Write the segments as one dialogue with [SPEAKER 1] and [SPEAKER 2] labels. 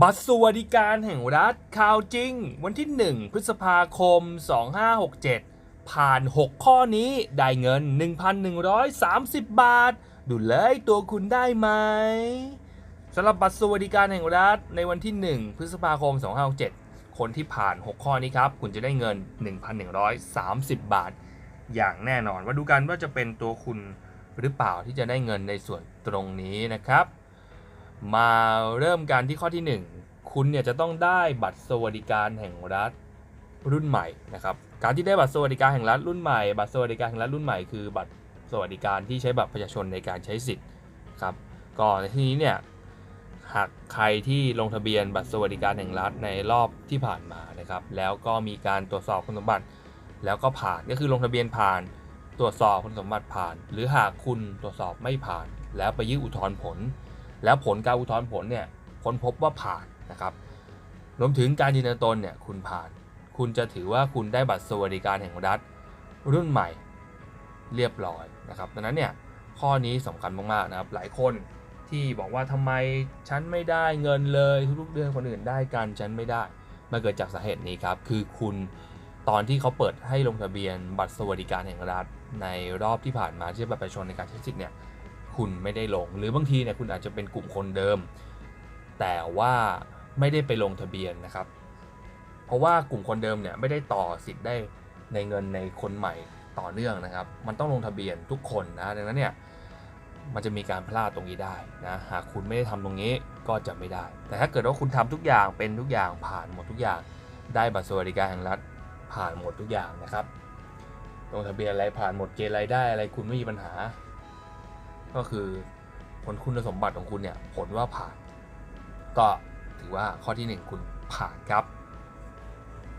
[SPEAKER 1] บัตรสวัสดิการแห่งรัฐข่าวจริง วันที่ 1 พฤษภาคม 2567 ผ่าน 6 ข้อนี้ได้เงิน 1,130 บาท ดูเลยตัวคุณได้ไหมสำหรับบัตรสวัสดิการแห่งรัฐในวันที่ 1 พฤษภาคม 2567 คนที่ผ่าน 6 ข้อนี้ครับ คุณจะได้เงิน 1,130 บาท อย่างแน่นอนว่าดูกันว่าจะเป็นตัวคุณหรือเปล่าที่จะได้เงินในส่วนตรงนี้นะครับ มาเริ่มกันที่ข้อที่ 1 คุณเนี่ยจะต้องได้บัตรสวัสดิการแห่งรัฐรุ่นใหม่นะครับ การที่ได้บัตรสวัสดิการแห่งรัฐรุ่นใหม่ บัตรสวัสดิการแห่งรัฐรุ่นใหม่คือบัตรสวัสดิการที่ใช้บัตรประชาชนในการใช้สิทธิ์ครับก็ในที่นี้เนี่ยหากใครที่ลงทะเบียนบัตรสวัสดิการแห่งรัฐในรอบที่ผ่านมานะครับ แล้วก็มีการตรวจสอบคุณสมบัติ แล้วก็ผ่านก็คือลงทะเบียนผ่านตรวจสอบคุณสมบัติผ่าน หรือหากคุณตรวจสอบไม่ผ่าน แล้วไปยื่นอุทธรณ์ผล แล้วผลการอุทธรณ์ผลเนี่ยค้นพบว่าผ่านนะครับรวมถึงการยืนยันตนเนี่ยคุณผ่าน คุณจะถือว่าคุณได้บัตรสวัสดิการแห่งรัฐ รุ่นใหม่เรียบร้อยนะครับดังนั้นเนี่ยข้อนี้สำคัญมากๆนะครับหลายคนที่บอกว่าทำไมฉันไม่ได้เงินเลยทุกเดือนคนอื่นได้กันฉันไม่ได้มันเกิดจากสาเหตุนี้ครับคือคุณตอนที่เขาเปิดให้ลงทะเบียนบัตรสวัสดิการแห่งรัฐในรอบที่ผ่านมาที่บัตรประชาชนในการใช้สิทธิ์เนี่ย คุณไม่ได้ลง หรือบางทีเนี่ยคุณอาจจะเป็นกลุ่มคนเดิม แต่ว่าไม่ได้ไปลงทะเบียนนะครับ เพราะว่ากลุ่มคนเดิมเนี่ยไม่ได้ต่อสิทธิ์ได้ในเงินในคนใหม่ต่อเนื่องนะครับ มันต้องลงทะเบียนทุกคนนะดังนั้นเนี่ยมันจะมีการพลาดตรงนี้ได้นะหากคุณไม่ได้ทำตรงนี้ก็จะไม่ได้ แต่ถ้าเกิดว่าคุณทำทุกอย่างเป็นทุกอย่างผ่านหมดทุกอย่าง ได้บัตรสวัสดิการแห่งรัฐผ่านหมดทุกอย่างนะครับลงทะเบียนอะไรผ่านหมดเกณฑ์รายได้อะไรคุณไม่มีปัญหา ก็คือผลคุณสมบัติของคุณเนี่ยผลว่าผ่าน ก็ถือว่าข้อที่ 1 คุณผ่านครับ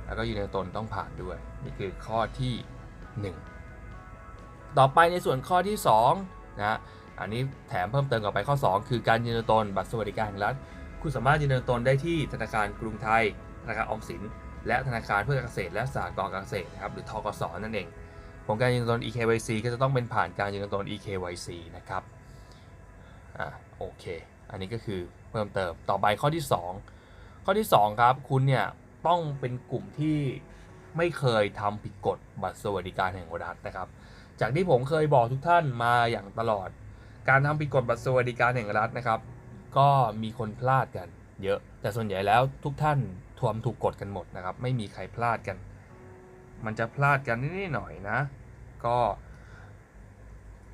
[SPEAKER 1] แล้วก็ยืนยันตนต้องผ่านด้วย นี่คือข้อที่ 1 ต่อไปในส่วนข้อที่2นะอันนี้แถมเพิ่มเติมกับไปข้อ 2 คือการยืนยันตนบัตรสวัสดิการแห่งรัฐ คุณสามารถยืนยันตนได้ที่ธนาคารกรุงไทยธนาคารออมสิน และธนาคารเพื่อการเกษตรและสหกรณ์การเกษตรนะครับหรือทกสนั่นเอง ผลการยืนยันตน eKYC ก็จะต้องเป็นผ่านการยืนยันตน eKYC นะครับอ่าโอเคอันนี้ก็คือเพิ่มเติมต่อไปข้อที่ 2 ข้อที่ 2 ครับ คุณเนี่ยต้องเป็นกลุ่มที่ไม่เคยทำผิดกฎบัตรสวัสดิการแห่งรัฐนะครับ จากที่ผมเคยบอกทุกท่านมาอย่างตลอด การทำผิดกฎบัตรสวัสดิการแห่งรัฐนะครับ ก็มีคนพลาดกันเยอะ แต่ส่วนใหญ่แล้วทุกท่านทวมถูกกฎกันหมดนะครับ ไม่มีใครพลาดกัน มันจะพลาดกันนิดหน่อยนะ ก็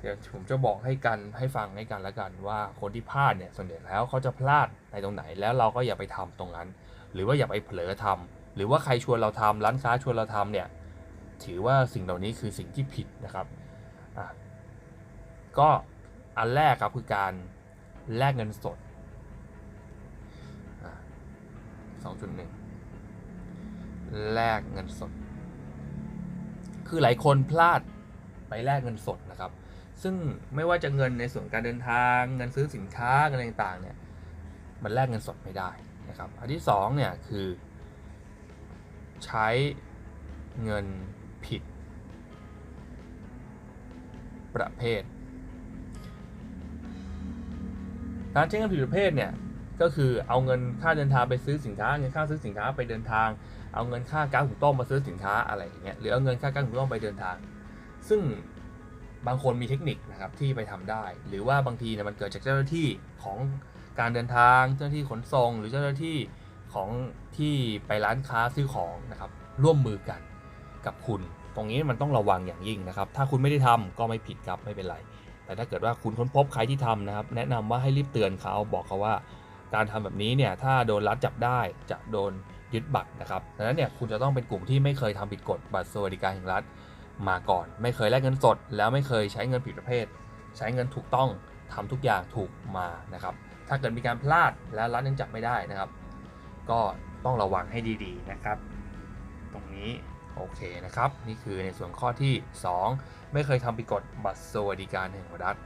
[SPEAKER 1] เดี๋ยวผมจะบอกให้กันให้ฟังให้กันล้วกันว่าคนที่พลาดเนี่ยส่วนใหญ่แล้วเขาจะพลาดในตรงไหนแล้วเราก็อย่าไปทำตรงนั้น หรือว่าอย่าไปเผลอทำหรือว่าใครชวนเราทำร้านค้าชวนเราทำเนี่ยถือว่าสิ่งเหล่านี้คือสิ่งที่ผิดนะครับอะก็อันแรกครับคือการแลกเงินสดสองจุดหนึ่งแลกเงินสด คือหลายคนพลาดไปแลกเงินสดนะครับ ซึ่งไม่ว่าจะเงินในส่วนการเดินทางเงินซื้อสินค้าเงินอะไรต่างๆเนี่ยมันแลกเงินสดไม่ได้นะครับอันที่สองเนี่ยคือ ใช้เงินผิด ประเภท การใช้เงินผิดประเภทเนี่ย ก็คือเอาเงินค่าเดินทางไปซื้อสินค้าเงินค่าซื้อสินค้าไปเดินทาง เอาเงินค่าก๊าซหุงต้มมาซื้อสินค้าอะไรอย่างเงี้ยหรือเอาเงินค่าก๊าซหุงต้มไปเดินทาง ซึ่งบางคนมีเทคนิคนะครับที่ไปทำได้ หรือว่าบางทีเนี่ยมันเกิดจากเจ้าหน้าที่ของการเดินทางเจ้าหน้าที่ขนส่งหรือเจ้าหน้าที่ของที่ไปร้านค้าซื้อของนะครับร่วมมือกันกับคุณ ตรงนี้มันต้องระวังอย่างยิ่งนะครับ ถ้าคุณไม่ได้ทำก็ไม่ผิดครับไม่เป็นไร แต่ถ้าเกิดว่าคุณค้นพบใครที่ทำนะครับ แนะนำว่าให้รีบเตือนเขาบอกเขาว่า การทำแบบนี้เนี่ยถ้าโดนรัดจับได้จะโดนยึดบัตรนะครับดังนั้นเนี่ยคุณจะต้องเป็นกลุ่มที่ไม่เคยทำผิดกฎบัตรสวัสดิการแห่งรัฐมาก่อน ไม่เคยแลกเงินสด แล้วไม่เคยใช้เงินผิดประเภท ใช้เงินถูกต้องทำทุกอย่างถูกมานะครับ ถ้าเกิดมีการพลาดแล้วรัฐยังจับไม่ได้นะครับ ก็ต้องระวังให้ดีๆนะครับ ตรงนี้โอเคนะครับ นี่คือในส่วนข้อที่ 2 ไม่เคยทำผิดกฎบัตรสวัสดิการแห่งรัฐ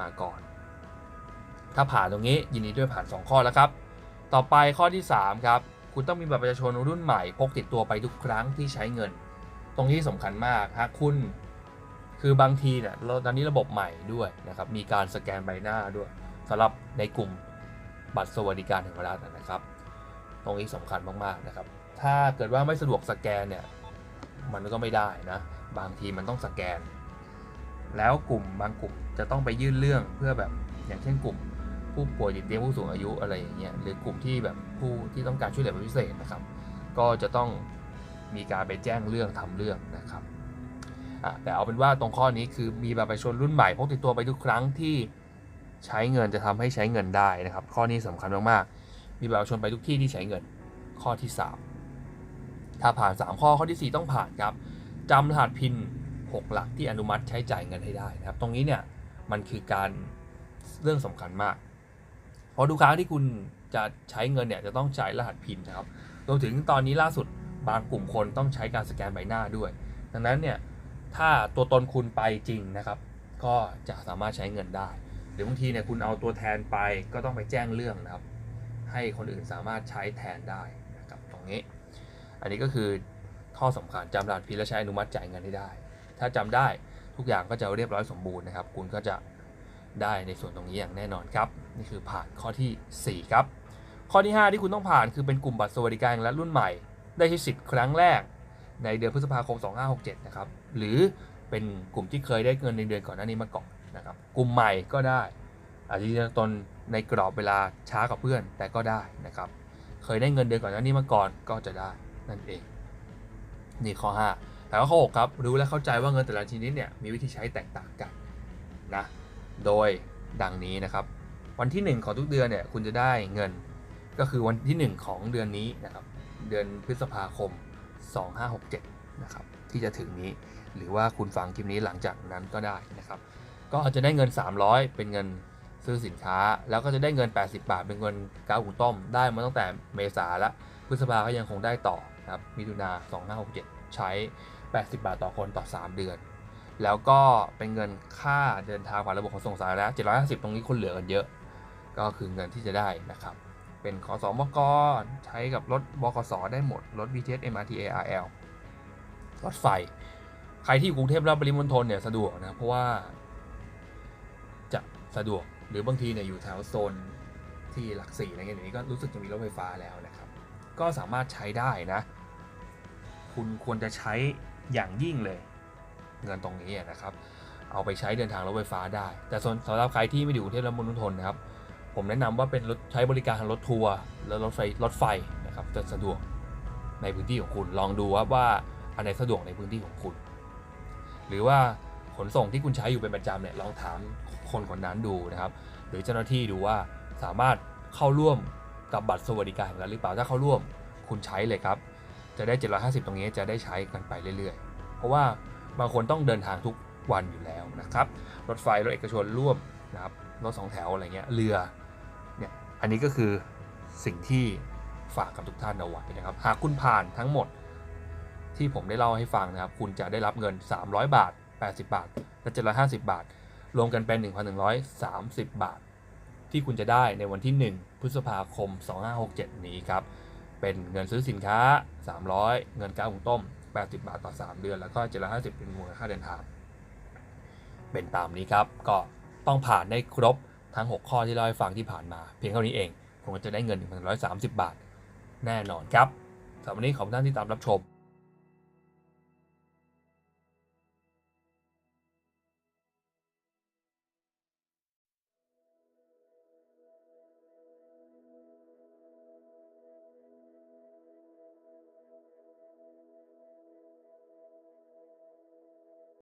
[SPEAKER 1] มาก่อน ถ้าผ่านตรงนี้ยินดีด้วยผ่าน 2 ข้อแล้วครับ ต่อไปข้อที่ 3 ครับ คุณต้องมีบัตรประชาชนรุ่นใหม่พกติดตัวไปทุกครั้งที่ใช้เงิน ตรงนี้สำคัญมากหากคุณ คือบางทีเนี่ยตอนนี้ระบบใหม่ด้วยนะครับ มีการสแกนใบหน้าด้วยสำหรับในกลุ่มบัตรสวัสดิการแห่งรัฐนะครับ ตรงนี้สำคัญมากๆนะครับ ถ้าเกิดว่าไม่สะดวกสแกนเนี่ยมันก็ไม่ได้นะ บางทีมันต้องสแกน แล้วกลุ่มบางกลุ่มจะต้องไปยื่นเรื่องเพื่อแบบอย่างเช่นกลุ่ม ผู้ป่วยติดเตียงผู้สูงอายุอะไรอย่างเงี้ยหรือกลุ่มที่แบบผู้ที่ต้องการช่วยเหลือเป็นพิเศษนะครับ ก็จะต้องมีการไปแจ้งเรื่องทำเรื่องนะครับแต่เอาเป็นว่าตรงข้อนี้คือมีบัตรประชาชนรุ่นใหม่พกติดตัวไปทุกครั้งที่ใช้เงินจะทำให้ใช้เงินได้นะครับ ข้อนี้สำคัญมากๆมีบัตรประชาชนไปทุกที่ที่ใช้เงิน ข้อที่ 3 ถ้าผ่าน 3 ข้อข้อที่ 4 ต้องผ่านครับจำรหัสพิน 6 หลักที่อนุมัติใช้จ่ายเงินให้ได้นะครับ ตรงนี้เนี่ยมันคือการเรื่องสำคัญมาก ราะทุกครั้งที่คุณจะใช้เงินเนี่ยจะต้องใช้รหัสพินนะครับรวมถึงตอนนี้ล่าสุดบางกลุ่มคนต้องใช้การสแกนใบหน้าด้วย ดังนั้นเนี่ยถ้าตัวตนคุณไปจริงนะครับ ก็จะสามารถใช้เงินได้ หรือบางทีเนี่ยคุณเอาตัวแทนไปก็ต้องไปแจ้งเรื่องนะครับ ให้คนอื่นสามารถใช้แทนได้นะครับตรงนี้ อันนี้ก็คือข้อสำคัญจำรหัสพินและใช้อนุมัติจ่ายเงินให้ได้ ถ้าจำได้ทุกอย่างก็จะเรียบร้อยสมบูรณ์นะครับ คุณก็จะ ได้ในส่วนตรงนี้อย่างแน่นอนครับ นี่คือผ่านข้อทีสี่ 4 ครับ ข้อที่ 5 ที่คุณต้องผ่านคือเป็นกลุ่มบัตรสวัสดิการและรุ่นใหม่ ได้ใช้สิทธิ์ครั้งแรก ในเดือนพฤษภาคม 2567 นะครับ หรือเป็นกลุ่มที่เคยได้เงินในเดือนก่อนหน้านี้มาก่อนนะครับ กลุ่มใหม่ก็ได้ อาจจะตนในกรอบเวลาช้ากว่าเพื่อน แต่ก็ได้นะครับ เคยได้เงินเดือนก่อนหน้านี้มาก่อนก็จะได้นั่นเอง นี่ข้อ 5แล้วก็ข้อ 6 ครับ รู้และเข้าใจว่าเงินแต่ละชนิดเนี่ยมีวิธีใช้แตกต่างกันนะ โดยดังนี้นะครับ วันที่ 1 ของทุกเดือนเนี่ยคุณจะได้เงิน ก็คือวันที่ 1 ของเดือนนี้นะครับ เดือนพฤษภาคม 2567 นะครับ ที่จะถึงนี้ หรือว่าคุณฟังคลิปนี้หลังจากนั้นก็ได้นะครับ ก็จะได้เงิน 300 เป็นเงินซื้อสินค้า แล้วก็จะได้เงิน 80 บาท เป็นเงินก้าวหุงต้ม ได้มาตั้งแต่เมษาล้วพฤษภาก็ยังคงได้ต่อครับมิถุนา2567 ใช้ 80 บาทต่อคนต่อ 3 เดือน แล้วก็เป็นเงินค่าเดินทางผ่านระบบขนส่งสาธารณะ750 ตรงนี้คนเหลือกันเยอะ ก็คือเงินที่จะได้นะครับ เป็นขอสอมกใช้กับรถบกสได้หมด รถ BTS MRT ARL รถไฟ ใครที่อยู่กรุงเทพและปริมณฑลเนี่ยสะดวกนะ เพราะว่า จะสะดวกหรือบางทีเนี่ยอยู่แถวโซนที่หลักสี่อะไรเงี้ยเดี๋ยวนี้ก็รู้สึกจะมีรถไฟฟ้าแล้วนะครับ ก็สามารถใช้ได้นะ คุณควรจะใช้อย่างยิ่งเลย เงินตรงนี้นะครับ เอาไปใช้เดินทางรถไฟฟ้าได้ แต่ส่วนสำหรับใครที่ไม่อยู่กรุงเทพและมณฑลนะครับ ผมแนะนำว่าเป็นรถใช้บริการทางรถทัวร์และรถไฟรถไฟนะครับจะสะดวกในพื้นที่ของคุณลองดูว่าว่าอันไหนสะดวกในพื้นที่ของคุณ หรือว่าขนส่งที่คุณใช้อยู่เป็นประจำเนี่ยลองถามคนคนนั้นดูนะครับ หรือเจ้าหน้าที่ดูว่าสามารถเข้าร่วมกับบัตรสวัสดิการของเราหรือเปล่าถ้าเข้าร่วมคุณใช้เลยครับ จะได้ 750 ตรงนี้จะได้ใช้กันไปเรื่อยๆ เพราะว่า บางคนต้องเดินทางทุกวันอยู่แล้วนะครับ รถไฟรถเอกชนร่วมนะครับรถสองแถวอะไรเงี้ยเรือเนี่ยอันนี้ก็คือสิ่งที่ฝากกับทุกท่านเอาไว้นะครับ หากคุณผ่านทั้งหมดที่ผมได้เล่าให้ฟังนะครับ คุณจะได้รับเงิน 300 บาท 80 บาท และ750 บาท รวมกันเป็น 1,130 บาท ที่คุณจะได้ในวันที่ 1 พฤษภาคม 2567 นี้ครับ เป็นเงินซื้อสินค้า 300 เงินก้าวหุงต้ม 80 บาทต่อ 3 เดือน แล้วก็ 750 เป็นมูลค่าเดินทาง เป็นตามนี้ครับ ก็ต้องผ่านได้ครบทั้ง 6 ข้อที่เราให้ฟังที่ผ่านมา เพียงเท่านี้เองคงจะได้เงิน 1,130 บาท แน่นอนครับสำหรับวันนี้ขอบคุณท่านที่ตามรับชม